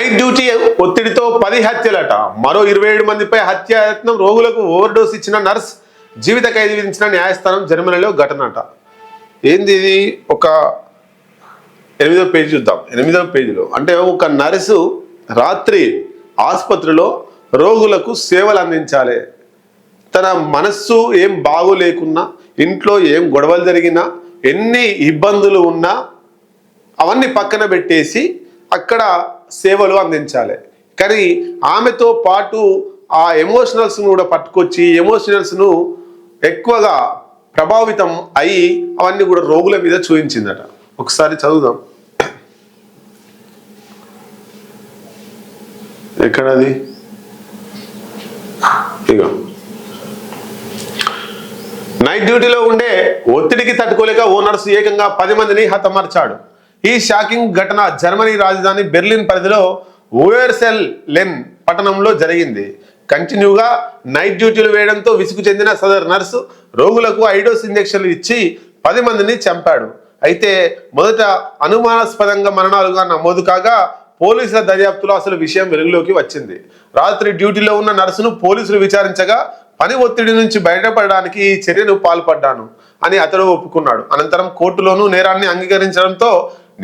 Night duty ఒత్తిడితో పది హత్యలట. మరో ఇరవై ఏడు మందిపై హత్యాయత్నం రోగులకు ఓవర్ డోస్ ఇచ్చిన నర్స్ జీవిత ఖైదు విధించిన న్యాయస్థానం జర్మనీలో ఘటన అట ఏంది ఇది? ఒక ఎనిమిదో పేజీ చూద్దాం. ఎనిమిదవ పేజీలో. అంటే ఒక నర్సు రాత్రి ఆసుపత్రిలో రోగులకు సేవలు అందించాలి. తన మనస్సు ఏం బాగోలేకున్నా ఇంట్లో ఏం గొడవలు జరిగినా ఎన్ని ఇబ్బందులు ఉన్నా అవన్నీ పక్కన పెట్టేసి అక్కడ సేవలు అందించాలి. కానీ ఆమెతో పాటు ఆ ఎమోషనల్స్ను కూడా పట్టుకొచ్చి ఎమోషనల్స్ను ఎక్కువగా ప్రభావితం అయి అవన్నీ కూడా రోగుల మీద చూపించిందట ఒకసారి చదువుదాం. ఎక్కడది? ఇగో. నైట్ డ్యూటీలో ఉండే ఒత్తిడికి తట్టుకోలేక ఓనర్స్ ఏకంగా పది మందిని హతమార్చాడు. ఈ షాకింగ్ ఘటన జర్మనీ రాజధాని బెర్లిన్ పరిధిలో ఓయర్సెల్ లెన్ పట్టణంలో జరిగింది. కంటిన్యూగా నైట్ డ్యూటీలు వేయడంతో విసుగు చెందిన సదర్ నర్సు రోగులకు ఐడోస్ ఇంజెక్షన్లు ఇచ్చి పది మందిని చంపాడు. అయితే మొదట అనుమానాస్పదంగా మరణాలుగా నమోదు కాగా పోలీసుల దర్యాప్తులో అసలు విషయం వెలుగులోకి వచ్చింది. రాత్రి డ్యూటీలో ఉన్న నర్సును పోలీసులు విచారించగా పని ఒత్తిడి నుంచి బయటపడడానికి ఈ చర్యను పాల్పడ్డాను అని అతడు ఒప్పుకున్నాడు. అనంతరం కోర్టులోనూ నేరాన్ని అంగీకరించడంతో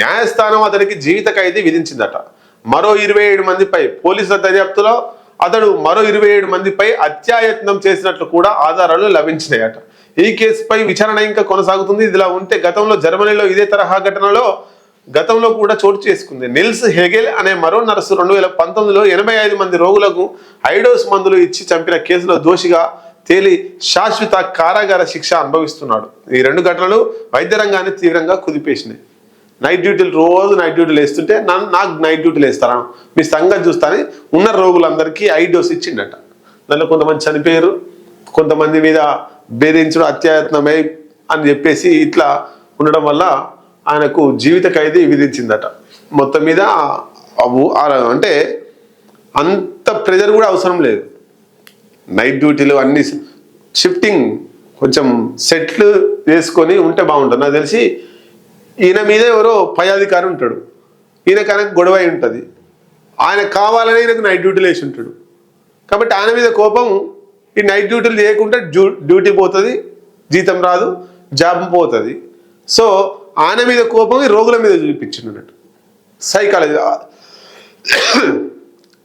న్యాయస్థానం అతనికి జీవిత ఖైదీ విధించిందట. మరో ఇరవై ఏడు మందిపై పోలీసుల దర్యాప్తులో అతడు మరో ఇరవై ఏడు మందిపై అత్యాయత్నం చేసినట్లు కూడా ఆధారాలు లభించినాయట. ఈ కేసుపై విచారణ ఇంకా కొనసాగుతుంది. ఇదిలా ఉంటే గతంలో జర్మనీలో ఇదే తరహా ఘటనలో గతంలో కూడా చోటు చేసుకుంది. నిల్స్ హెగెల్ అనే మరో నర్సు రెండు వేల పంతొమ్మిదిలో ఎనభై ఐదు మంది రోగులకు ఐడోస్ మందులు ఇచ్చి చంపిన కేసులో దోషిగా తేలి శాశ్వత కారాగార శిక్ష అనుభవిస్తున్నాడు. ఈ రెండు ఘటనలు వైద్య రంగాన్ని తీవ్రంగా కుదిపేసినాయి. నైట్ డ్యూటీలు రోజు నైట్ డ్యూటీలు వేస్తుంటే నన్ను నాకు నైట్ డ్యూటీలు వేస్తారా మీ సంగతి చూస్తాని ఉన్న రోగులందరికీ ఐ డోస్ ఇచ్చిండట. దానిలో కొంతమంది చనిపోయారు కొంతమంది మీద బెదిరించడం అత్యాయత్నమై అని చెప్పేసి ఇట్లా ఉండడం వల్ల ఆయనకు జీవిత ఖైదీ విధించిందట. మొత్తం మీద అంటే అంత ప్రెజర్ కూడా అవసరం లేదు. నైట్ డ్యూటీలు అన్ని షిఫ్టింగ్ కొంచెం సెట్లు వేసుకొని ఉంటే బాగుంటుంది. నాకు తెలిసి ఈయన మీద ఎవరో పై అధికారి ఉంటాడు. ఈయన కనుక గొడవ అయి ఉంటుంది. ఆయన కావాలని ఈయనకు నైట్ డ్యూటీలు వేసి ఉంటాడు. కాబట్టి ఆయన మీద కోపం ఈ నైట్ డ్యూటీలు చేయకుండా డ్యూ డ్యూటీ పోతుంది జీతం రాదు జాబ్ పోతుంది. సో ఆయన మీద కోపం ఈ రోగుల మీద చూపించిండు సైకాలజీ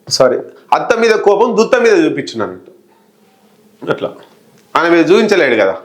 సారీ అత్త మీద కోపం దుత్త మీద చూపించింది అన్నట్టు. అట్లా. ఆయన మీద చూపించలేడు కదా.